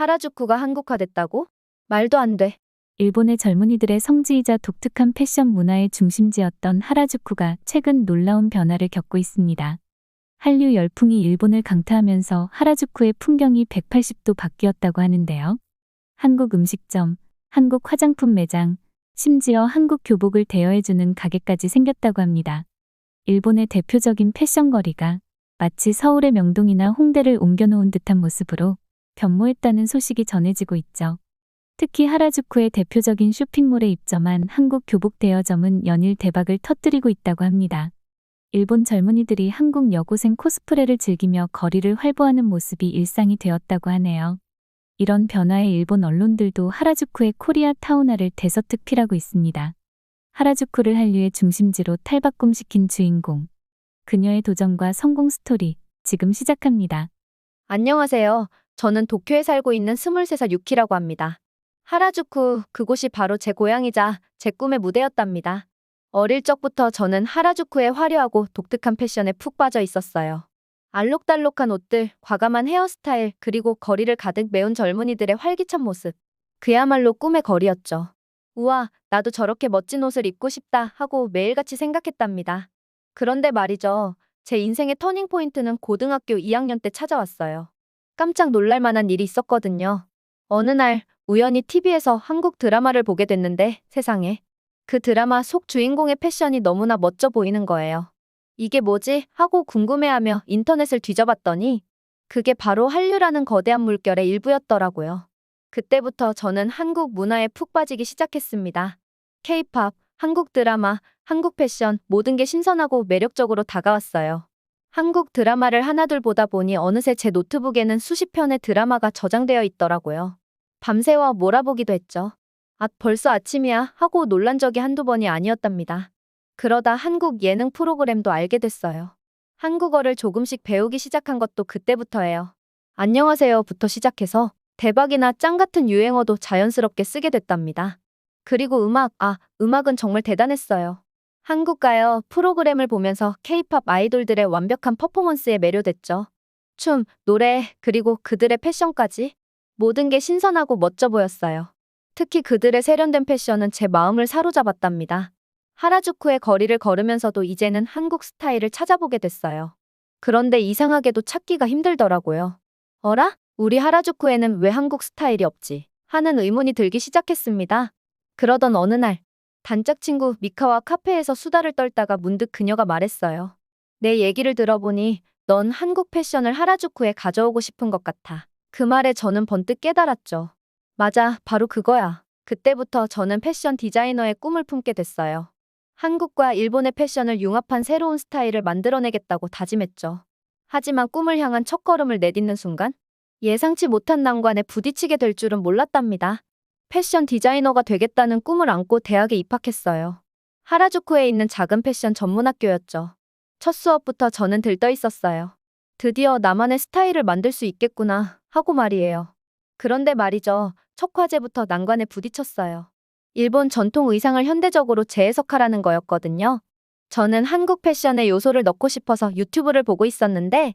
하라주쿠가 한국화됐다고? 말도 안 돼. 일본의 젊은이들의 성지이자 독특한 패션 문화의 중심지였던 하라주쿠가 최근 놀라운 변화를 겪고 있습니다. 한류 열풍이 일본을 강타하면서 하라주쿠의 풍경이 180도 바뀌었다고 하는데요. 한국 음식점, 한국 화장품 매장, 심지어 한국 교복을 대여해주는 가게까지 생겼다고 합니다. 일본의 대표적인 패션 거리가 마치 서울의 명동이나 홍대를 옮겨놓은 듯한 모습으로 변모했다는 소식이 전해지고 있죠. 특히 하라주쿠의 대표적인 쇼핑몰에 입점한 한국 교복 대여점은 연일 대박을 터뜨리고 있다고 합니다. 일본 젊은이들이 한국 여고생 코스프레를 즐기며 거리를 활보하는 모습이 일상이 되었다고 하네요. 이런 변화에 일본 언론들도 하라주쿠의 코리아 타우나를 대서특필하고 있습니다. 하라주쿠를 한류의 중심지로 탈바꿈시킨 주인공. 그녀의 도전과 성공 스토리, 지금 시작합니다. 안녕하세요. 저는 도쿄에 살고 있는 23살 유키라고 합니다. 하라주쿠, 그곳이 바로 제 고향이자 제 꿈의 무대였답니다. 어릴 적부터 저는 하라주쿠의 화려하고 독특한 패션에 푹 빠져 있었어요. 알록달록한 옷들, 과감한 헤어스타일, 그리고 거리를 가득 메운 젊은이들의 활기찬 모습. 그야말로 꿈의 거리였죠. 우와, 나도 저렇게 멋진 옷을 입고 싶다 하고 매일같이 생각했답니다. 그런데 말이죠. 제 인생의 터닝포인트는 고등학교 2학년 때 찾아왔어요. 깜짝 놀랄 만한 일이 있었거든요. 어느 날 우연히 TV에서 한국 드라마를 보게 됐는데 세상에 그 드라마 속 주인공의 패션이 너무나 멋져 보이는 거예요. 이게 뭐지? 하고 궁금해하며 인터넷을 뒤져봤더니 그게 바로 한류라는 거대한 물결의 일부였더라고요. 그때부터 저는 한국 문화에 푹 빠지기 시작했습니다. K-팝, 한국 드라마, 한국 패션 모든 게 신선하고 매력적으로 다가왔어요. 한국 드라마를 하나둘 보다 보니 어느새 제 노트북에는 수십 편의 드라마가 저장되어 있더라고요. 밤새워 몰아보기도 했죠. 아, 벌써 아침이야 하고 놀란 적이 한두 번이 아니었답니다. 그러다 한국 예능 프로그램도 알게 됐어요. 한국어를 조금씩 배우기 시작한 것도 그때부터예요. 안녕하세요부터 시작해서 대박이나 짱 같은 유행어도 자연스럽게 쓰게 됐답니다. 그리고 음악, 아, 음악은 정말 대단했어요. 한국 가요 프로그램을 보면서 케이팝 아이돌들의 완벽한 퍼포먼스에 매료됐죠. 춤, 노래, 그리고 그들의 패션까지 모든 게 신선하고 멋져 보였어요. 특히 그들의 세련된 패션은 제 마음을 사로잡았답니다. 하라주쿠의 거리를 걸으면서도 이제는 한국 스타일을 찾아보게 됐어요. 그런데 이상하게도 찾기가 힘들더라고요. 어라? 우리 하라주쿠에는 왜 한국 스타일이 없지? 하는 의문이 들기 시작했습니다. 그러던 어느 날, 단짝 친구 미카와 카페에서 수다를 떨다가 문득 그녀가 말했어요. 내 얘기를 들어보니 넌 한국 패션을 하라주쿠에 가져오고 싶은 것 같아. 그 말에 저는 번뜩 깨달았죠. 맞아, 바로 그거야. 그때부터 저는 패션 디자이너의 꿈을 품게 됐어요. 한국과 일본의 패션을 융합한 새로운 스타일을 만들어내겠다고 다짐했죠. 하지만 꿈을 향한 첫걸음을 내딛는 순간 예상치 못한 난관에 부딪히게 될 줄은 몰랐답니다. 패션 디자이너가 되겠다는 꿈을 안고 대학에 입학했어요. 하라주쿠에 있는 작은 패션 전문 학교였죠. 첫 수업부터 저는 들떠 있었어요. 드디어 나만의 스타일을 만들 수 있겠구나 하고 말이에요. 그런데 말이죠. 첫 과제부터 난관에 부딪혔어요. 일본 전통 의상을 현대적으로 재해석하라는 거였거든요. 저는 한국 패션의 요소를 넣고 싶어서 유튜브를 보고 있었는데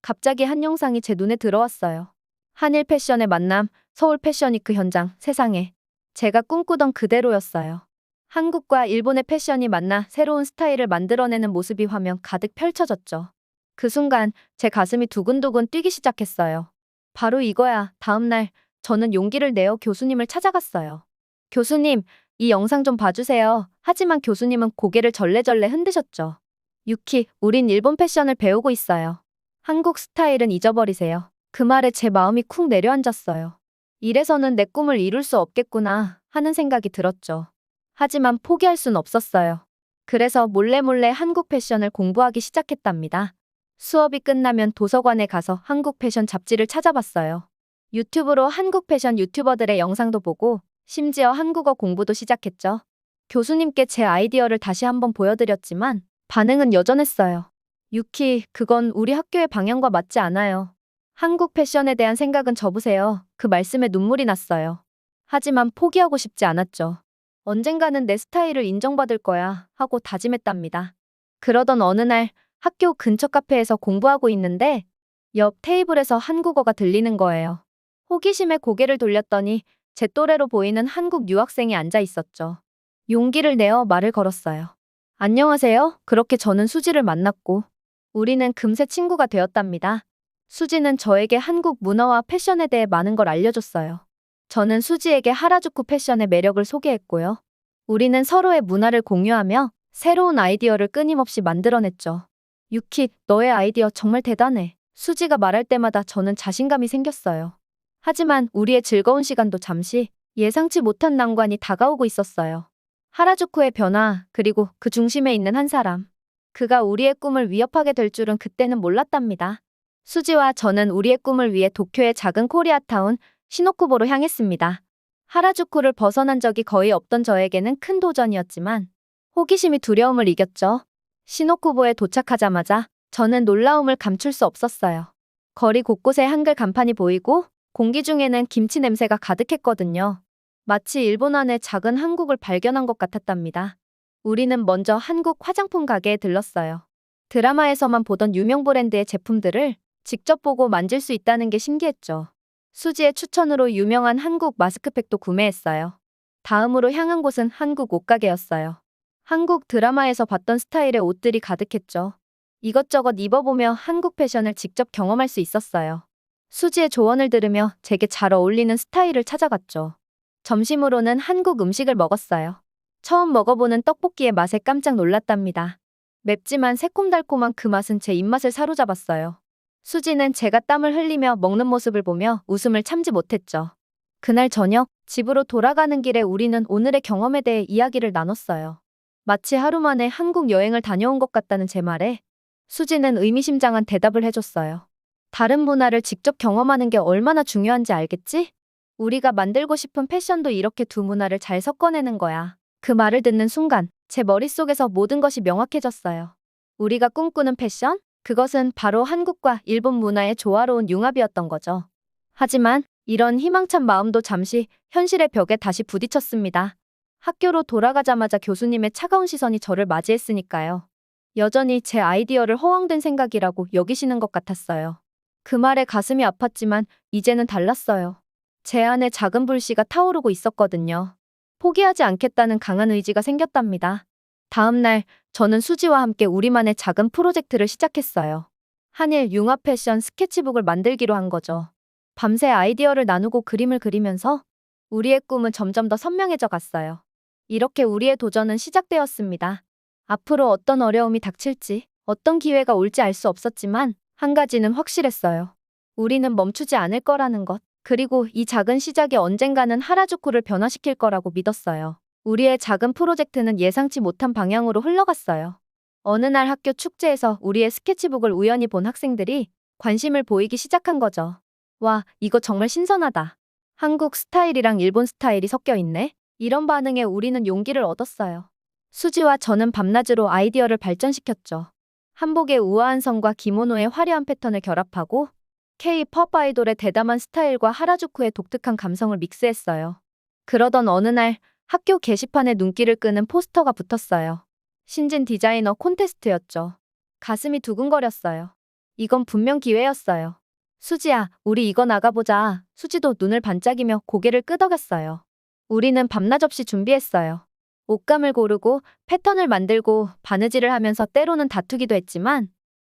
갑자기 한 영상이 제 눈에 들어왔어요. 한일 패션의 만남, 서울 패션위크 현장, 세상에. 제가 꿈꾸던 그대로였어요. 한국과 일본의 패션이 만나 새로운 스타일을 만들어내는 모습이 화면 가득 펼쳐졌죠. 그 순간 제 가슴이 두근두근 뛰기 시작했어요. 바로 이거야. 다음날 저는 용기를 내어 교수님을 찾아갔어요. 교수님, 이 영상 좀 봐주세요. 하지만 교수님은 고개를 절레절레 흔드셨죠. 유키, 우린 일본 패션을 배우고 있어요. 한국 스타일은 잊어버리세요. 그 말에 제 마음이 쿵 내려앉았어요. 이래서는 내 꿈을 이룰 수 없겠구나 하는 생각이 들었죠. 하지만 포기할 순 없었어요. 그래서 몰래 몰래 한국 패션을 공부하기 시작했답니다. 수업이 끝나면 도서관에 가서 한국 패션 잡지를 찾아봤어요. 유튜브로 한국 패션 유튜버들의 영상도 보고 심지어 한국어 공부도 시작했죠. 교수님께 제 아이디어를 다시 한번 보여드렸지만 반응은 여전했어요. 유키, 그건 우리 학교의 방향과 맞지 않아요. 한국 패션에 대한 생각은 접으세요. 그 말씀에 눈물이 났어요. 하지만 포기하고 싶지 않았죠. 언젠가는 내 스타일을 인정받을 거야 하고 다짐했답니다. 그러던 어느 날 학교 근처 카페에서 공부하고 있는데 옆 테이블에서 한국어가 들리는 거예요. 호기심에 고개를 돌렸더니 제 또래로 보이는 한국 유학생이 앉아 있었죠. 용기를 내어 말을 걸었어요. 안녕하세요. 그렇게 저는 수지를 만났고 우리는 금세 친구가 되었답니다. 수지는 저에게 한국 문화와 패션에 대해 많은 걸 알려줬어요. 저는 수지에게 하라주쿠 패션의 매력을 소개했고요. 우리는 서로의 문화를 공유하며 새로운 아이디어를 끊임없이 만들어냈죠. 유키, 너의 아이디어 정말 대단해. 수지가 말할 때마다 저는 자신감이 생겼어요. 하지만 우리의 즐거운 시간도 잠시 예상치 못한 난관이 다가오고 있었어요. 하라주쿠의 변화, 그리고 그 중심에 있는 한 사람. 그가 우리의 꿈을 위협하게 될 줄은 그때는 몰랐답니다. 수지와 저는 우리의 꿈을 위해 도쿄의 작은 코리아타운 시노쿠보로 향했습니다. 하라주쿠를 벗어난 적이 거의 없던 저에게는 큰 도전이었지만 호기심이 두려움을 이겼죠. 시노쿠보에 도착하자마자 저는 놀라움을 감출 수 없었어요. 거리 곳곳에 한글 간판이 보이고 공기 중에는 김치 냄새가 가득했거든요. 마치 일본 안에 작은 한국을 발견한 것 같았답니다. 우리는 먼저 한국 화장품 가게에 들렀어요. 드라마에서만 보던 유명 브랜드의 제품들을 직접 보고 만질 수 있다는 게 신기했죠. 수지의 추천으로 유명한 한국 마스크팩도 구매했어요. 다음으로 향한 곳은 한국 옷가게였어요. 한국 드라마에서 봤던 스타일의 옷들이 가득했죠. 이것저것 입어보며 한국 패션을 직접 경험할 수 있었어요. 수지의 조언을 들으며 제게 잘 어울리는 스타일을 찾아갔죠. 점심으로는 한국 음식을 먹었어요. 처음 먹어보는 떡볶이의 맛에 깜짝 놀랐답니다. 맵지만 새콤달콤한 그 맛은 제 입맛을 사로잡았어요. 수지는 제가 땀을 흘리며 먹는 모습을 보며 웃음을 참지 못했죠. 그날 저녁 집으로 돌아가는 길에 우리는 오늘의 경험에 대해 이야기를 나눴어요. 마치 하루 만에 한국 여행을 다녀온 것 같다는 제 말에 수지는 의미심장한 대답을 해줬어요. 다른 문화를 직접 경험하는 게 얼마나 중요한지 알겠지? 우리가 만들고 싶은 패션도 이렇게 두 문화를 잘 섞어내는 거야. 그 말을 듣는 순간 제 머릿속에서 모든 것이 명확해졌어요. 우리가 꿈꾸는 패션? 그것은 바로 한국과 일본 문화의 조화로운 융합이었던 거죠. 하지만 이런 희망찬 마음도 잠시 현실의 벽에 다시 부딪혔습니다. 학교로 돌아가자마자 교수님의 차가운 시선이 저를 맞이했으니까요. 여전히 제 아이디어를 허황된 생각이라고 여기시는 것 같았어요. 그 말에 가슴이 아팠지만 이제는 달랐어요. 제 안에 작은 불씨가 타오르고 있었거든요. 포기하지 않겠다는 강한 의지가 생겼답니다. 다음 날 저는 수지와 함께 우리만의 작은 프로젝트를 시작했어요. 한일 융합 패션 스케치북을 만들기로 한 거죠. 밤새 아이디어를 나누고 그림을 그리면서 우리의 꿈은 점점 더 선명해져 갔어요. 이렇게 우리의 도전은 시작되었습니다. 앞으로 어떤 어려움이 닥칠지, 어떤 기회가 올지 알 수 없었지만 한 가지는 확실했어요. 우리는 멈추지 않을 거라는 것, 그리고 이 작은 시작이 언젠가는 하라주쿠를 변화시킬 거라고 믿었어요. 우리의 작은 프로젝트는 예상치 못한 방향으로 흘러갔어요. 어느 날 학교 축제에서 우리의 스케치북을 우연히 본 학생들이 관심을 보이기 시작한 거죠. 와, 이거 정말 신선하다. 한국 스타일이랑 일본 스타일이 섞여 있네? 이런 반응에 우리는 용기를 얻었어요. 수지와 저는 밤낮으로 아이디어를 발전시켰죠. 한복의 우아한 선과 기모노의 화려한 패턴을 결합하고 K-팝 아이돌의 대담한 스타일과 하라주쿠의 독특한 감성을 믹스했어요. 그러던 어느 날 학교 게시판에 눈길을 끄는 포스터가 붙었어요. 신진 디자이너 콘테스트였죠. 가슴이 두근거렸어요. 이건 분명 기회였어요. 수지야, 우리 이거 나가보자. 수지도 눈을 반짝이며 고개를 끄덕였어요. 우리는 밤낮 없이 준비했어요. 옷감을 고르고 패턴을 만들고 바느질을 하면서 때로는 다투기도 했지만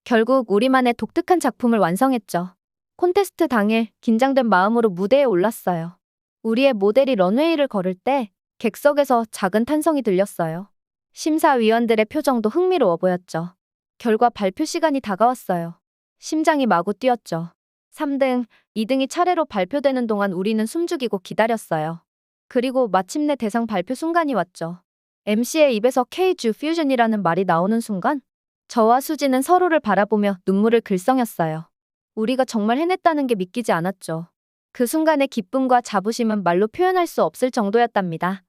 결국 우리만의 독특한 작품을 완성했죠. 콘테스트 당일 긴장된 마음으로 무대에 올랐어요. 우리의 모델이 런웨이를 걸을 때 객석에서 작은 탄성이 들렸어요. 심사위원들의 표정도 흥미로워 보였죠. 결과 발표 시간이 다가왔어요. 심장이 마구 뛰었죠. 3등, 2등이 차례로 발표되는 동안 우리는 숨죽이고 기다렸어요. 그리고 마침내 대상 발표 순간이 왔죠. MC의 입에서 K주 퓨전이라는 말이 나오는 순간 저와 수지는 서로를 바라보며 눈물을 글썽였어요. 우리가 정말 해냈다는 게 믿기지 않았죠. 그 순간의 기쁨과 자부심은 말로 표현할 수 없을 정도였답니다.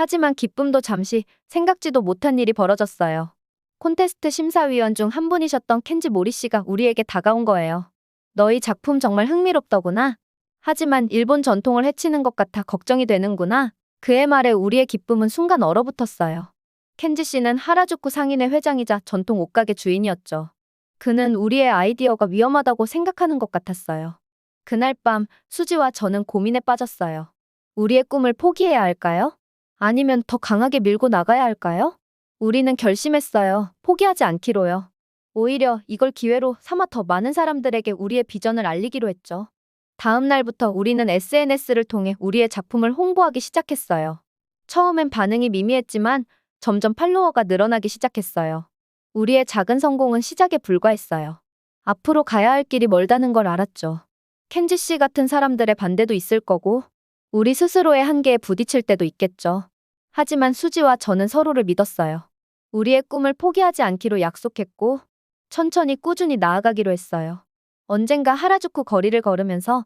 하지만 기쁨도 잠시 생각지도 못한 일이 벌어졌어요. 콘테스트 심사위원 중 한 분이셨던 켄지 모리 씨가 우리에게 다가온 거예요. 너희 작품 정말 흥미롭더구나. 하지만 일본 전통을 해치는 것 같아 걱정이 되는구나. 그의 말에 우리의 기쁨은 순간 얼어붙었어요. 켄지 씨는 하라주쿠 상인의 회장이자 전통 옷가게 주인이었죠. 그는 우리의 아이디어가 위험하다고 생각하는 것 같았어요. 그날 밤 수지와 저는 고민에 빠졌어요. 우리의 꿈을 포기해야 할까요? 아니면 더 강하게 밀고 나가야 할까요? 우리는 결심했어요. 포기하지 않기로요. 오히려 이걸 기회로 삼아 더 많은 사람들에게 우리의 비전을 알리기로 했죠. 다음 날부터 우리는 SNS를 통해 우리의 작품을 홍보하기 시작했어요. 처음엔 반응이 미미했지만 점점 팔로워가 늘어나기 시작했어요. 우리의 작은 성공은 시작에 불과했어요. 앞으로 가야 할 길이 멀다는 걸 알았죠. 켄지 씨 같은 사람들의 반대도 있을 거고, 우리 스스로의 한계에 부딪힐 때도 있겠죠. 하지만 수지와 저는 서로를 믿었어요. 우리의 꿈을 포기하지 않기로 약속했고, 천천히 꾸준히 나아가기로 했어요. 언젠가 하라주쿠 거리를 걸으면서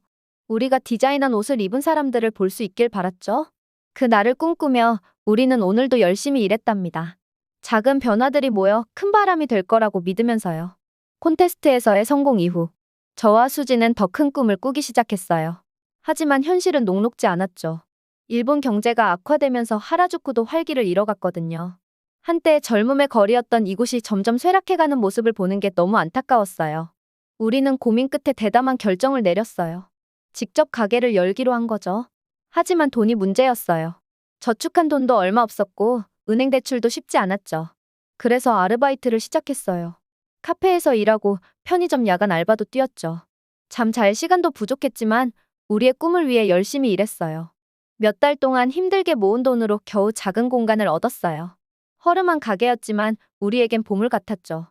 우리가 디자인한 옷을 입은 사람들을 볼 수 있길 바랐죠. 그 날을 꿈꾸며 우리는 오늘도 열심히 일했답니다. 작은 변화들이 모여 큰 바람이 될 거라고 믿으면서요. 콘테스트에서의 성공 이후 저와 수지는 더 큰 꿈을 꾸기 시작했어요. 하지만 현실은 녹록지 않았죠. 일본 경제가 악화되면서 하라주쿠도 활기를 잃어갔거든요. 한때 젊음의 거리였던 이곳이 점점 쇠락해가는 모습을 보는 게 너무 안타까웠어요. 우리는 고민 끝에 대담한 결정을 내렸어요. 직접 가게를 열기로 한 거죠. 하지만 돈이 문제였어요. 저축한 돈도 얼마 없었고 은행 대출도 쉽지 않았죠. 그래서 아르바이트를 시작했어요. 카페에서 일하고 편의점 야간 알바도 뛰었죠. 잠 잘 시간도 부족했지만 우리의 꿈을 위해 열심히 일했어요. 몇 달 동안 힘들게 모은 돈으로 겨우 작은 공간을 얻었어요. 허름한 가게였지만 우리에겐 보물 같았죠.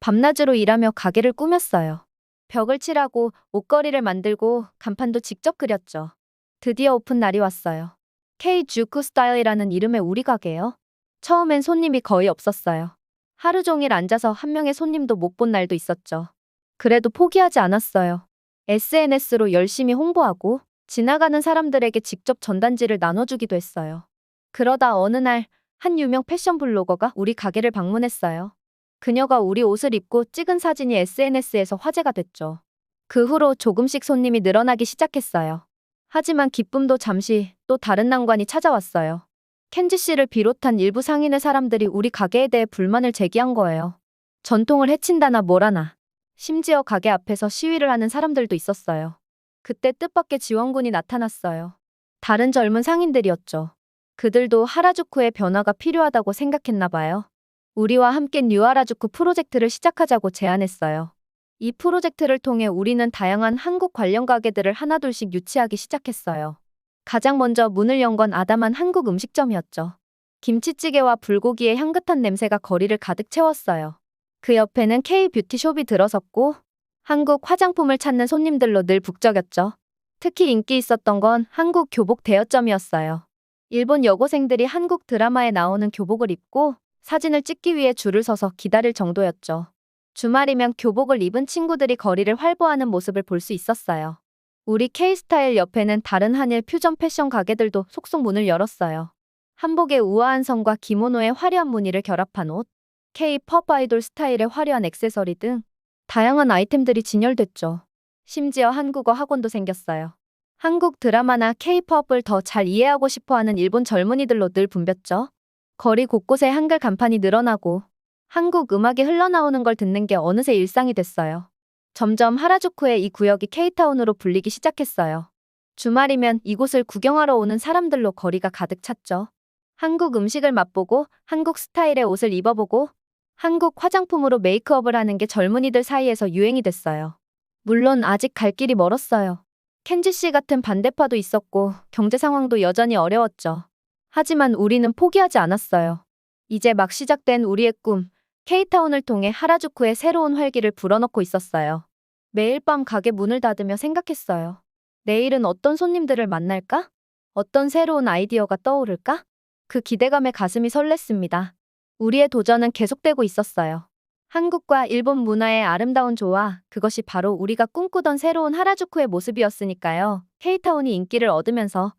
밤낮으로 일하며 가게를 꾸몄어요. 벽을 칠하고 옷걸이를 만들고 간판도 직접 그렸죠. 드디어 오픈 날이 왔어요. K 주쿠 스타일이라는 이름의 우리 가게요. 처음엔 손님이 거의 없었어요. 하루 종일 앉아서 한 명의 손님도 못 본 날도 있었죠. 그래도 포기하지 않았어요. SNS로 열심히 홍보하고 지나가는 사람들에게 직접 전단지를 나눠주기도 했어요. 그러다 어느 날 한 유명 패션 블로거가 우리 가게를 방문했어요. 그녀가 우리 옷을 입고 찍은 사진이 SNS에서 화제가 됐죠. 그 후로 조금씩 손님이 늘어나기 시작했어요. 하지만 기쁨도 잠시 또 다른 난관이 찾아왔어요. 켄지 씨를 비롯한 일부 상인의 사람들이 우리 가게에 대해 불만을 제기한 거예요. 전통을 해친다나 뭐라나. 심지어 가게 앞에서 시위를 하는 사람들도 있었어요. 그때 뜻밖의 지원군이 나타났어요. 다른 젊은 상인들이었죠. 그들도 하라주쿠의 변화가 필요하다고 생각했나 봐요. 우리와 함께 뉴 하라주쿠 프로젝트를 시작하자고 제안했어요. 이 프로젝트를 통해 우리는 다양한 한국 관련 가게들을 하나둘씩 유치하기 시작했어요. 가장 먼저 문을 연 건 아담한 한국 음식점이었죠. 김치찌개와 불고기의 향긋한 냄새가 거리를 가득 채웠어요. 그 옆에는 K-뷰티숍이 들어섰고 한국 화장품을 찾는 손님들로 늘 북적였죠. 특히 인기 있었던 건 한국 교복 대여점이었어요. 일본 여고생들이 한국 드라마에 나오는 교복을 입고 사진을 찍기 위해 줄을 서서 기다릴 정도였죠. 주말이면 교복을 입은 친구들이 거리를 활보하는 모습을 볼 수 있었어요. 우리 K스타일 옆에는 다른 한일 퓨전 패션 가게들도 속속 문을 열었어요. 한복의 우아한 성과 기모노의 화려한 무늬를 결합한 옷, K-팝 아이돌 스타일의 화려한 액세서리 등 다양한 아이템들이 진열됐죠. 심지어 한국어 학원도 생겼어요. 한국 드라마나 K-팝을 더 잘 이해하고 싶어 하는 일본 젊은이들로 늘 붐볐죠. 거리 곳곳에 한글 간판이 늘어나고 한국 음악이 흘러나오는 걸 듣는 게 어느새 일상이 됐어요. 점점 하라주쿠의 이 구역이 K타운으로 불리기 시작했어요. 주말이면 이곳을 구경하러 오는 사람들로 거리가 가득 찼죠. 한국 음식을 맛보고 한국 스타일의 옷을 입어보고 한국 화장품으로 메이크업을 하는 게 젊은이들 사이에서 유행이 됐어요. 물론 아직 갈 길이 멀었어요. 켄지 씨 같은 반대파도 있었고 경제 상황도 여전히 어려웠죠. 하지만 우리는 포기하지 않았어요. 이제 막 시작된 우리의 꿈, K타운을 통해 하라주쿠의 새로운 활기를 불어넣고 있었어요. 매일 밤 가게 문을 닫으며 생각했어요. 내일은 어떤 손님들을 만날까? 어떤 새로운 아이디어가 떠오를까? 그 기대감에 가슴이 설렜습니다. 우리의 도전은 계속되고 있었어요. 한국과 일본 문화의 아름다운 조화, 그것이 바로 우리가 꿈꾸던 새로운 하라주쿠의 모습이었으니까요. K타운이 인기를 얻으면서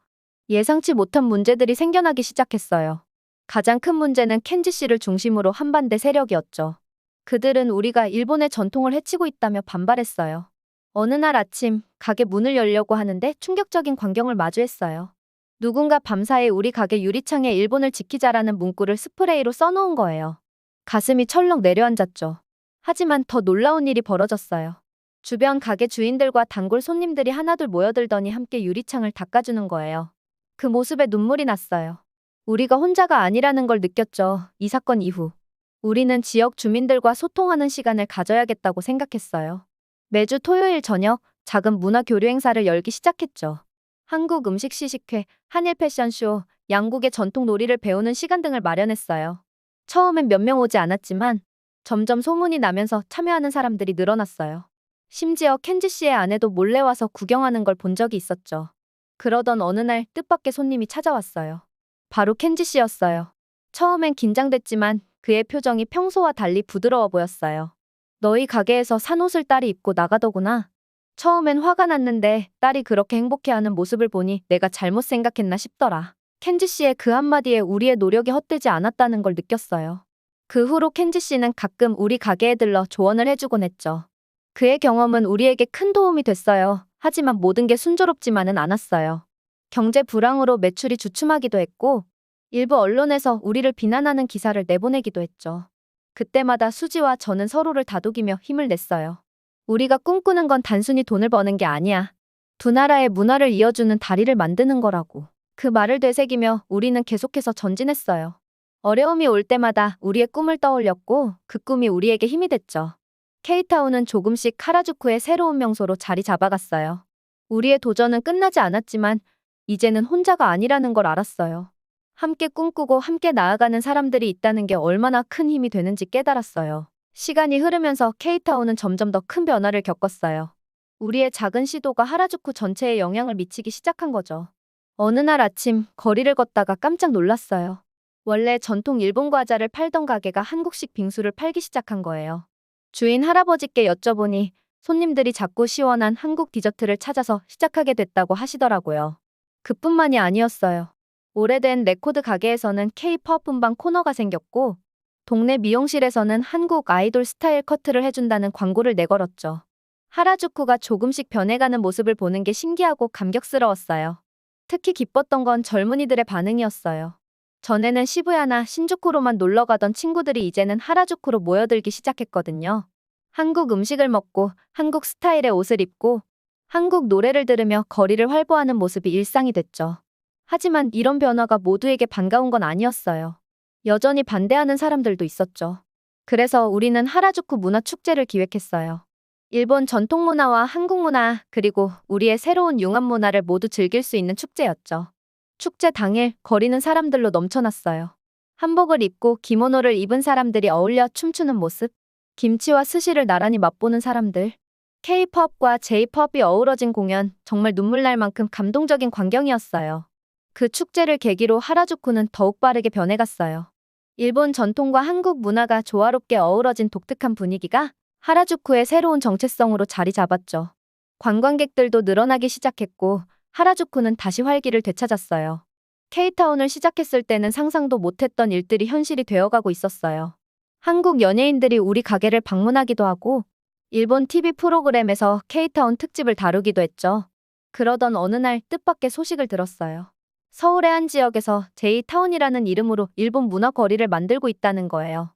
예상치 못한 문제들이 생겨나기 시작했어요. 가장 큰 문제는 켄지 씨를 중심으로 한반대 세력이었죠. 그들은 우리가 일본의 전통을 해치고 있다며 반발했어요. 어느 날 아침 가게 문을 열려고 하는데 충격적인 광경을 마주했어요. 누군가 밤사이 우리 가게 유리창에 일본을 지키자라는 문구를 스프레이로 써놓은 거예요. 가슴이 철렁 내려앉았죠. 하지만 더 놀라운 일이 벌어졌어요. 주변 가게 주인들과 단골 손님들이 하나둘 모여들더니 함께 유리창을 닦아주는 거예요. 그 모습에 눈물이 났어요. 우리가 혼자가 아니라는 걸 느꼈죠. 이 사건 이후. 우리는 지역 주민들과 소통하는 시간을 가져야겠다고 생각했어요. 매주 토요일 저녁 작은 문화 교류 행사를 열기 시작했죠. 한국 음식 시식회, 한일 패션쇼, 양국의 전통 놀이를 배우는 시간 등을 마련했어요. 처음엔 몇 명 오지 않았지만 점점 소문이 나면서 참여하는 사람들이 늘어났어요. 심지어 켄지 씨의 아내도 몰래 와서 구경하는 걸 본 적이 있었죠. 그러던 어느 날 뜻밖의 손님이 찾아왔어요. 바로 켄지 씨였어요. 처음엔 긴장됐지만 그의 표정이 평소와 달리 부드러워 보였어요. 너희 가게에서 산 옷을 딸이 입고 나가더구나. 처음엔 화가 났는데 딸이 그렇게 행복해하는 모습을 보니 내가 잘못 생각했나 싶더라. 켄지 씨의 그 한마디에 우리의 노력이 헛되지 않았다는 걸 느꼈어요. 그 후로 켄지 씨는 가끔 우리 가게에 들러 조언을 해주곤 했죠. 그의 경험은 우리에게 큰 도움이 됐어요. 하지만 모든 게 순조롭지만은 않았어요. 경제 불황으로 매출이 주춤하기도 했고, 일부 언론에서 우리를 비난하는 기사를 내보내기도 했죠. 그때마다 수지와 저는 서로를 다독이며 힘을 냈어요. 우리가 꿈꾸는 건 단순히 돈을 버는 게 아니야. 두 나라의 문화를 이어주는 다리를 만드는 거라고. 그 말을 되새기며 우리는 계속해서 전진했어요. 어려움이 올 때마다 우리의 꿈을 떠올렸고 그 꿈이 우리에게 힘이 됐죠. 케이타운은 조금씩 카라주쿠의 새로운 명소로 자리 잡아갔어요. 우리의 도전은 끝나지 않았지만 이제는 혼자가 아니라는 걸 알았어요. 함께 꿈꾸고 함께 나아가는 사람들이 있다는 게 얼마나 큰 힘이 되는지 깨달았어요. 시간이 흐르면서 케이타운은 점점 더 큰 변화를 겪었어요. 우리의 작은 시도가 하라주쿠 전체에 영향을 미치기 시작한 거죠. 어느 날 아침 거리를 걷다가 깜짝 놀랐어요. 원래 전통 일본 과자를 팔던 가게가 한국식 빙수를 팔기 시작한 거예요. 주인 할아버지께 여쭤보니 손님들이 자꾸 시원한 한국 디저트를 찾아서 시작하게 됐다고 하시더라고요. 그뿐만이 아니었어요. 오래된 레코드 가게에서는 K-팝 음반 코너가 생겼고 동네 미용실에서는 한국 아이돌 스타일 커트를 해준다는 광고를 내걸었죠. 하라주쿠가 조금씩 변해가는 모습을 보는 게 신기하고 감격스러웠어요. 특히 기뻤던 건 젊은이들의 반응이었어요. 전에는 시부야나 신주쿠로만 놀러 가던 친구들이 이제는 하라주쿠로 모여들기 시작했거든요. 한국 음식을 먹고 한국 스타일의 옷을 입고 한국 노래를 들으며 거리를 활보하는 모습이 일상이 됐죠. 하지만 이런 변화가 모두에게 반가운 건 아니었어요. 여전히 반대하는 사람들도 있었죠. 그래서 우리는 하라주쿠 문화 축제를 기획했어요. 일본 전통 문화와 한국 문화, 그리고 우리의 새로운 융합 문화를 모두 즐길 수 있는 축제였죠. 축제 당일 거리는 사람들로 넘쳐났어요. 한복을 입고 기모노를 입은 사람들이 어울려 춤추는 모습, 김치와 스시를 나란히 맛보는 사람들, K-팝과 J-팝이 어우러진 공연, 정말 눈물 날 만큼 감동적인 광경이었어요. 그 축제를 계기로 하라주쿠는 더욱 빠르게 변해갔어요. 일본 전통과 한국 문화가 조화롭게 어우러진 독특한 분위기가 하라주쿠의 새로운 정체성으로 자리 잡았죠. 관광객들도 늘어나기 시작했고 하라주쿠는 다시 활기를 되찾았어요. K타운을 시작했을 때는 상상도 못했던 일들이 현실이 되어가고 있었어요. 한국 연예인들이 우리 가게를 방문하기도 하고 일본 TV 프로그램에서 K타운 특집을 다루기도 했죠. 그러던 어느 날 뜻밖의 소식을 들었어요. 서울의 한 지역에서 제이타운이라는 이름으로 일본 문화 거리를 만들고 있다는 거예요.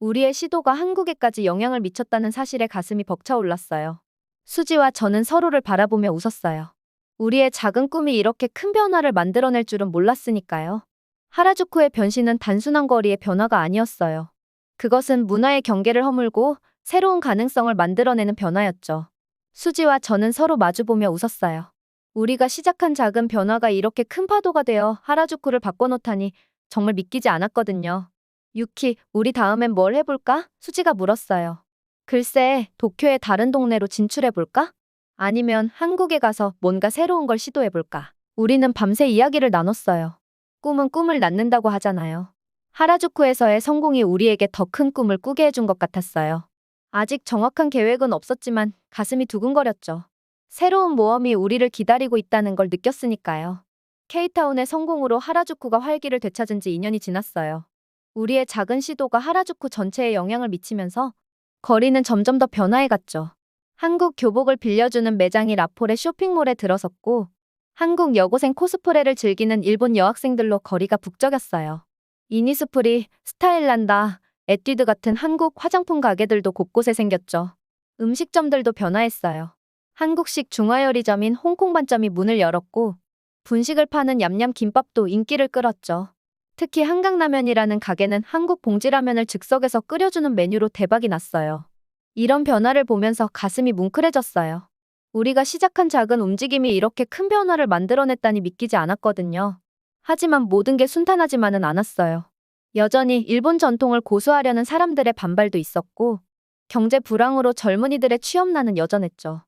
우리의 시도가 한국에까지 영향을 미쳤다는 사실에 가슴이 벅차올랐어요. 수지와 저는 서로를 바라보며 웃었어요. 우리의 작은 꿈이 이렇게 큰 변화를 만들어낼 줄은 몰랐으니까요. 하라주쿠의 변신은 단순한 거리의 변화가 아니었어요. 그것은 문화의 경계를 허물고 새로운 가능성을 만들어내는 변화였죠. 수지와 저는 서로 마주보며 웃었어요. 우리가 시작한 작은 변화가 이렇게 큰 파도가 되어 하라주쿠를 바꿔놓다니 정말 믿기지 않았거든요. 유키, 우리 다음엔 뭘 해볼까? 수지가 물었어요. 글쎄, 도쿄의 다른 동네로 진출해볼까? 아니면 한국에 가서 뭔가 새로운 걸 시도해볼까? 우리는 밤새 이야기를 나눴어요. 꿈은 꿈을 낳는다고 하잖아요. 하라주쿠에서의 성공이 우리에게 더 큰 꿈을 꾸게 해준 것 같았어요. 아직 정확한 계획은 없었지만 가슴이 두근거렸죠. 새로운 모험이 우리를 기다리고 있다는 걸 느꼈으니까요. 케이타운의 성공으로 하라주쿠가 활기를 되찾은 지 2년이 지났어요. 우리의 작은 시도가 하라주쿠 전체에 영향을 미치면서 거리는 점점 더 변화해갔죠. 한국 교복을 빌려주는 매장이 라폴의 쇼핑몰에 들어섰고 한국 여고생 코스프레를 즐기는 일본 여학생들로 거리가 북적였어요. 이니스프리, 스타일란다, 에뛰드 같은 한국 화장품 가게들도 곳곳에 생겼죠. 음식점들도 변화했어요. 한국식 중화요리점인 홍콩 반점이 문을 열었고 분식을 파는 얌얌 김밥도 인기를 끌었죠. 특히 한강라면이라는 가게는 한국 봉지라면을 즉석에서 끓여주는 메뉴로 대박이 났어요. 이런 변화를 보면서 가슴이 뭉클해졌어요. 우리가 시작한 작은 움직임이 이렇게 큰 변화를 만들어냈다니 믿기지 않았거든요. 하지만 모든 게 순탄하지만은 않았어요. 여전히 일본 전통을 고수하려는 사람들의 반발도 있었고, 경제 불황으로 젊은이들의 취업난은 여전했죠.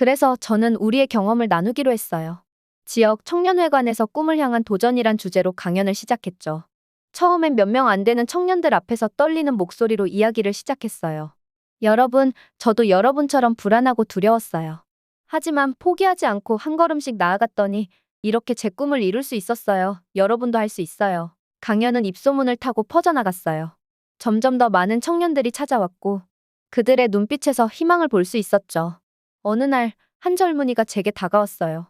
그래서 저는 우리의 경험을 나누기로 했어요. 지역 청년회관에서 꿈을 향한 도전이란 주제로 강연을 시작했죠. 처음엔 몇 명 안 되는 청년들 앞에서 떨리는 목소리로 이야기를 시작했어요. 여러분, 저도 여러분처럼 불안하고 두려웠어요. 하지만 포기하지 않고 한 걸음씩 나아갔더니 이렇게 제 꿈을 이룰 수 있었어요. 여러분도 할 수 있어요. 강연은 입소문을 타고 퍼져나갔어요. 점점 더 많은 청년들이 찾아왔고 그들의 눈빛에서 희망을 볼 수 있었죠. 어느 날 한 젊은이가 제게 다가왔어요.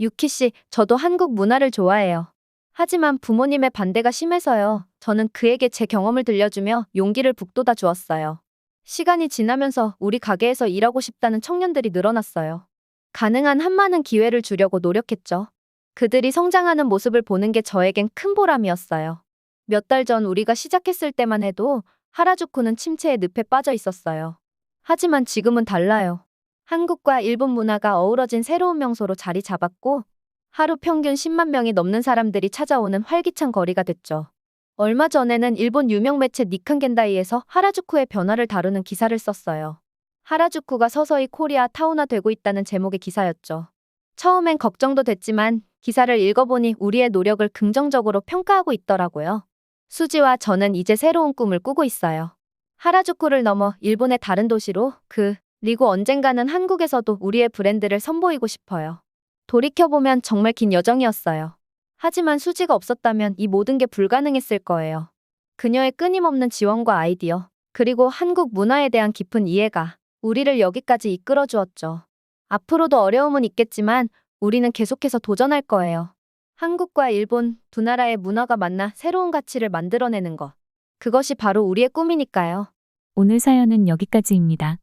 유키 씨, 저도 한국 문화를 좋아해요. 하지만 부모님의 반대가 심해서요. 저는 그에게 제 경험을 들려주며 용기를 북돋아 주었어요. 시간이 지나면서 우리 가게에서 일하고 싶다는 청년들이 늘어났어요. 가능한 한 많은 기회를 주려고 노력했죠. 그들이 성장하는 모습을 보는 게 저에겐 큰 보람이었어요. 몇 달 전 우리가 시작했을 때만 해도 하라주쿠는 침체의 늪에 빠져 있었어요. 하지만 지금은 달라요. 한국과 일본 문화가 어우러진 새로운 명소로 자리 잡았고 하루 평균 10만 명이 넘는 사람들이 찾아오는 활기찬 거리가 됐죠. 얼마 전에는 일본 유명 매체 니칸 겐다이에서 하라주쿠의 변화를 다루는 기사를 썼어요. 하라주쿠가 서서히 코리아 타운화 되고 있다는 제목의 기사였죠. 처음엔 걱정도 됐지만 기사를 읽어보니 우리의 노력을 긍정적으로 평가하고 있더라고요. 수지와 저는 이제 새로운 꿈을 꾸고 있어요. 하라주쿠를 넘어 일본의 다른 도시로 그, 그리고 언젠가는 한국에서도 우리의 브랜드를 선보이고 싶어요. 돌이켜보면 정말 긴 여정이었어요. 하지만 수지가 없었다면 이 모든 게 불가능했을 거예요. 그녀의 끊임없는 지원과 아이디어, 그리고 한국 문화에 대한 깊은 이해가 우리를 여기까지 이끌어 주었죠. 앞으로도 어려움은 있겠지만 우리는 계속해서 도전할 거예요. 한국과 일본 두 나라의 문화가 만나 새로운 가치를 만들어내는 것. 그것이 바로 우리의 꿈이니까요. 오늘 사연은 여기까지입니다.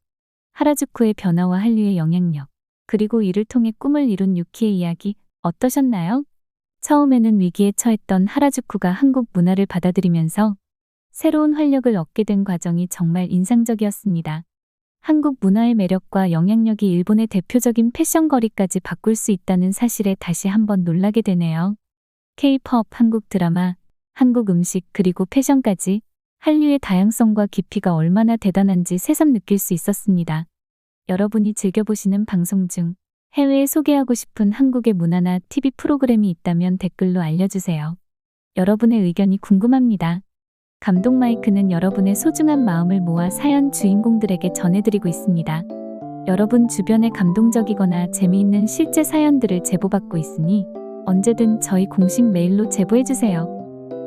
하라주쿠의 변화와 한류의 영향력, 그리고 이를 통해 꿈을 이룬 유키의 이야기 어떠셨나요? 처음에는 위기에 처했던 하라주쿠가 한국 문화를 받아들이면서 새로운 활력을 얻게 된 과정이 정말 인상적이었습니다. 한국 문화의 매력과 영향력이 일본의 대표적인 패션 거리까지 바꿀 수 있다는 사실에 다시 한번 놀라게 되네요. K-팝, 한국 드라마, 한국 음식, 그리고 패션까지 한류의 다양성과 깊이가 얼마나 대단한지 새삼 느낄 수 있었습니다. 여러분이 즐겨보시는 방송 중 해외에 소개하고 싶은 한국의 문화나 TV 프로그램이 있다면 댓글로 알려주세요. 여러분의 의견이 궁금합니다. 감동 마이크는 여러분의 소중한 마음을 모아 사연 주인공들에게 전해드리고 있습니다. 여러분 주변에 감동적이거나 재미있는 실제 사연들을 제보받고 있으니 언제든 저희 공식 메일로 제보해주세요.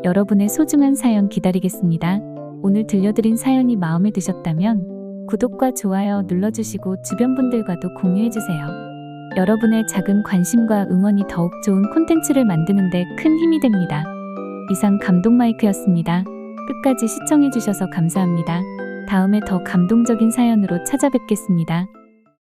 여러분의 소중한 사연 기다리겠습니다. 오늘 들려드린 사연이 마음에 드셨다면 구독과 좋아요 눌러주시고 주변 분들과도 공유해주세요. 여러분의 작은 관심과 응원이 더욱 좋은 콘텐츠를 만드는데 큰 힘이 됩니다. 이상 감동 마이크였습니다. 끝까지 시청해주셔서 감사합니다. 다음에 더 감동적인 사연으로 찾아뵙겠습니다.